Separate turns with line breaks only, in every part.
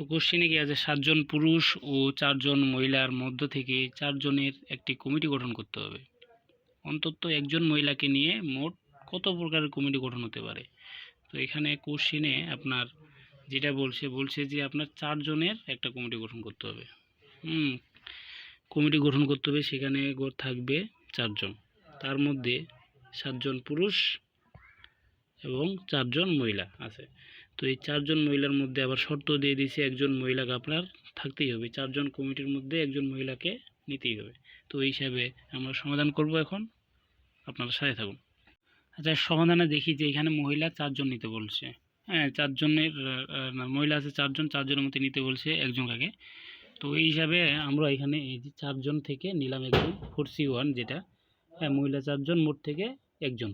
তো কোশ্চেনে কি আছে সাতজন পুরুষ ও চারজন মহিলার মধ্য থেকে চারজনের একটি কমিটি গঠন করতে হবে। অন্তত একজন মহিলাকে নিয়ে মোট কত প্রকারের কমিটি গঠন হতে পারে? তো এখানে কোশ্চেনে আপনার যেটা বলছে বলছে যে আপনার চারজনের একটা কমিটি গঠন করতে হবে। হুম, কমিটি গঠন করতে হবে, সেখানে থাকবে চারজন। তার মধ্যে সাতজন পুরুষ এবং চারজন মহিলা আছে। তো এই চারজন মহিলার মধ্যে আবার শর্ত দিয়ে দিয়েছে একজন মহিলাকে আপনার থাকতেই হবে। চারজন কমিটির মধ্যে একজন মহিলাকে নিতেই হবে। তো এই হিসাবে আমরা সমাধান করব এখন। আপনারা সাথে থাকুন। আচ্ছা সমাধানে দেখি যে এখানে মহিলা চারজন নিতে বলছে। হ্যাঁ চারজনের মহিলা আছে চারজন, চারজনের মধ্যে নিতে বলছে একজনকে তো এই হিসাবে আমরা এখানে এই যে চারজন থেকে নিলাম একজন ফোর সি ওয়ান যেটা। হ্যাঁ মহিলা চারজন, মোট থেকে একজন।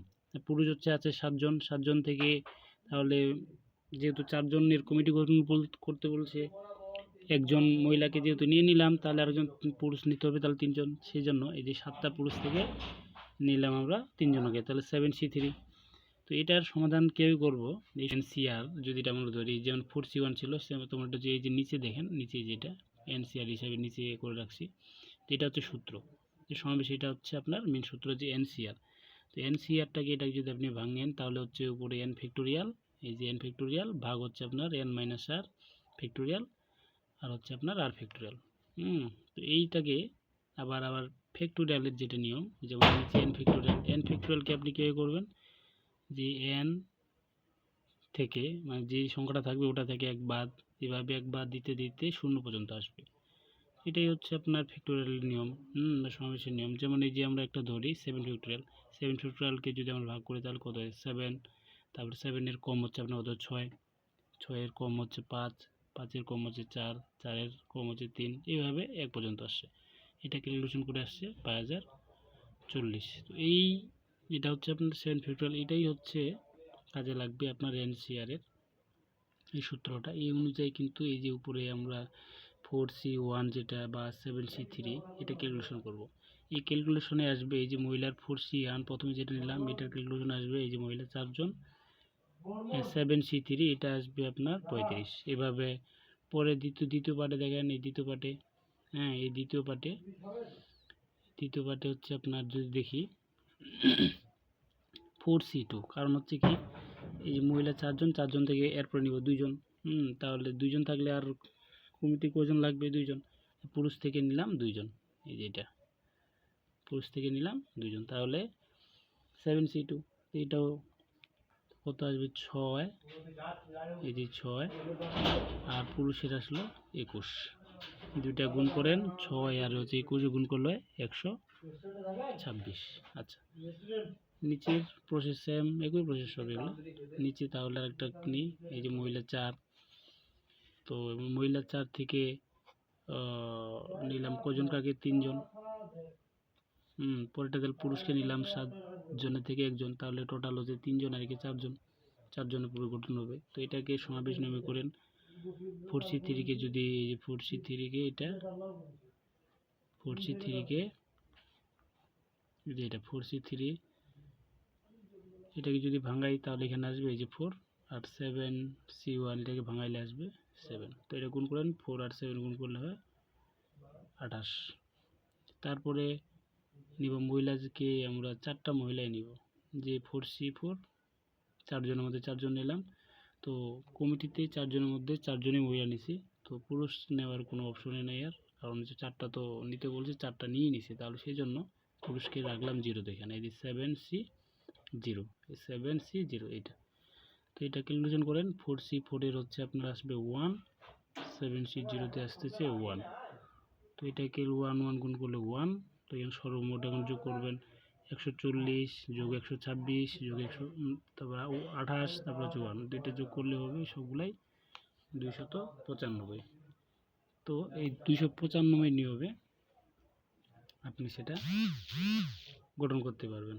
পুরুষ হচ্ছে আছে সাতজন সাতজন থেকে তাহলে যেহেতু চারজনের কমিটি গঠন করতে বলছে, একজন মহিলাকে যেহেতু নিয়ে নিলাম, তাহলে আরেকজন পুরুষ নিতে হবে, তাহলে তিনজন সেই জন্য এই যে সাতটা পুরুষ থেকে নিলাম আমরা তিনজনকে, তাহলে সেভেন সি থ্রি তো এটার সমাধান কেউ করব? এনসিআর যদি এটা আমরা ধরি, যেমন ফোর সি ওয়ান ছিল তোমরা যে এই যে নিচে দেখেন, নিচে যেটা এনসিআর হিসাবে নিচে করে রাখছি, তো এটা হচ্ছে সূত্র। যে সমাবেশ এটা হচ্ছে আপনার মেন সূত্র যে এনসিআর তো এন এনসিআরটাকে এটা যদি আপনি ভাঙেন, তাহলে হচ্ছে উপরে এন ফ্যাক্টোরিয়াল এই যে এন ফ্যাক্টোরিয়াল ভাগ হচ্ছে আপনার N minus R factorial R হচ্ছে আপনার আর ফ্যাক্টোরিয়াল হুম, তো এইটাকে আবার আবার ফ্যাক্টোরিয়ালের যেটা নিয়ম, যেমন নিচে এন ফ্যাক্টোরিয়াল এন ফ্যাক্টোরিয়ালকে আপনি কীভাবে করবেন? যে এন থেকে মানে যে সংখ্যাটা থাকবে ওটা থেকে এক বাদ, এভাবে এক বাদ দিতে দিতে শূন্য পর্যন্ত আসবে। এটাই হচ্ছে আপনার ফ্যাক্টোরিয়ালের নিয়ম, হুম, বা সমাবেশের নিয়ম। যেমন এই যে আমরা একটা ধরি সেভেন ফ্যাক্টোরিয়াল সেভেন ফ্যাক্টোরিয়ালকে যদি আমরা ভাগ করি তাহলে কত হয়? সেভেন তারপর সেভেনের কম হচ্ছে আপনার কত ছয়। ছয়ের কম হচ্ছে পাঁচ পাঁচের কম হচ্ছে চার চারের কম হচ্ছে তিন, এইভাবে এক পর্যন্ত আসছে। এটা ক্যালকুলেশন করে আসছে পাঁচ হাজার চল্লিশ। তো এই এটা হচ্ছে আপনার সেভেন ফ্যাক্টোরিয়াল এটাই হচ্ছে কাজে লাগবে আপনার এনসিআরের এই সূত্রটা। এই অনুযায়ী কিন্তু এই যে উপরে আমরা ফোর সি ওয়ান যেটা বা সেভেন সি থ্রি এটা ক্যালকুলেশন করব। এই ক্যালকুলেশনে আসবে এই যে মহিলার ফোর সি ওয়ান প্রথমে যেটা নিলাম, এটার ক্যালকুলেশন আসবে এই যে মহিলা চারজন। সেভেন সি থ্রি এটা আসবে আপনার পঁয়ত্রিশ। এভাবে পরে দ্বিতীয় দ্বিতীয় পার্টে দেখেন এই দ্বিতীয় পার্টে হ্যাঁ এই দ্বিতীয় পার্টে দ্বিতীয় পার্টে হচ্ছে আপনার যদি দেখি ফোর সি টু কারণ হচ্ছে কি এই যে মহিলা চারজন চারজন থেকে এরপরে নিব দুইজন। হুম তাহলে দুইজন থাকলে আর কমিটি কজন লাগবে দুইজন? পুরুষ থেকে নিলাম দুইজন এই যে এটা। পুরুষ থেকে নিলাম দুইজন তাহলে সেভেন সি টু এইটাও কত আসবে? ছয়। এই যে ছয়। আর পুরুষের আসলো একুশ। দুইটা গুণ করেন, ছয় আর হচ্ছে একুশ গুণ করলে একশো ছাব্বিশ। আচ্ছা। নিচের প্রসেস সেম একই প্রসেস হবে এগুলো। নিচে তাহলে আরেকটা নিই। এই যে মহিলা চার। তো মহিলা চার থেকে নিলাম কজন কাকে তিনজন। হুম, পরেরটা তাহলে পুরুষকে নিলাম সাত। জনের থেকে একজন, তাহলে টোটাল হচ্ছে তিনজন আর কি চারজন, চারজনের পুরো গঠন হবে। তো এটাকে সমাবেশ নামে করেন। ফোর সি থ্রিকে যদি এই যে ফোর সি থ্রিকে এটা ফোর সি থ্রিকে যদি এটা ফোর সি থ্রি এটাকে যদি ভাঙাই, তাহলে এখানে আসবে এই যে ফোর আর সেভেন সি ওয়ান এটাকে ভাঙাইলে আসবে সেভেন। তো এটা গুণ করেন, ফোর আর সেভেন গুণ করলে হয় আঠাশ। তারপরে নিব মহিলাকে আমরা চারটা মহিলাই নিব। যে ফোর সি ফোর চারজনের মধ্যে চারজন নিলাম। তো কমিটিতে চারজনের মধ্যে চারজনই মহিলা নিছি। তো পুরুষ নেওয়ার কোনো অপশনে নেই আর। কারণ হচ্ছে চারটা তো নিতে বলছে, চারটা নিয়ে নিছি। তাহলে সেই জন্য পুরুষকে রাখলাম জিরোতে এখানে এই যে seven C zero seven C zero এইটা। তো এটা ক্যালকুলেশন করেন। ফোর সি ফোরের হচ্ছে আপনার আসবে ওয়ান সেভেন সি জিরোতে আসতেছে ওয়ান তো এটাকে ওয়ান ওয়ান গুণ করলে ওয়ান তো এখানে সর্বমোট এখন যোগ করবেন একশো চল্লিশ যোগ একশো ছাব্বিশ যোগ একশো তারপর আঠাশ, তারপর চুয়ান্ন দুইটা যোগ করলে হবে সবগুলাই দুইশত পঁচানব্বই। তো এই দুইশো পঁচানব্বই হবে, আপনি সেটা গঠন করতে পারবেন।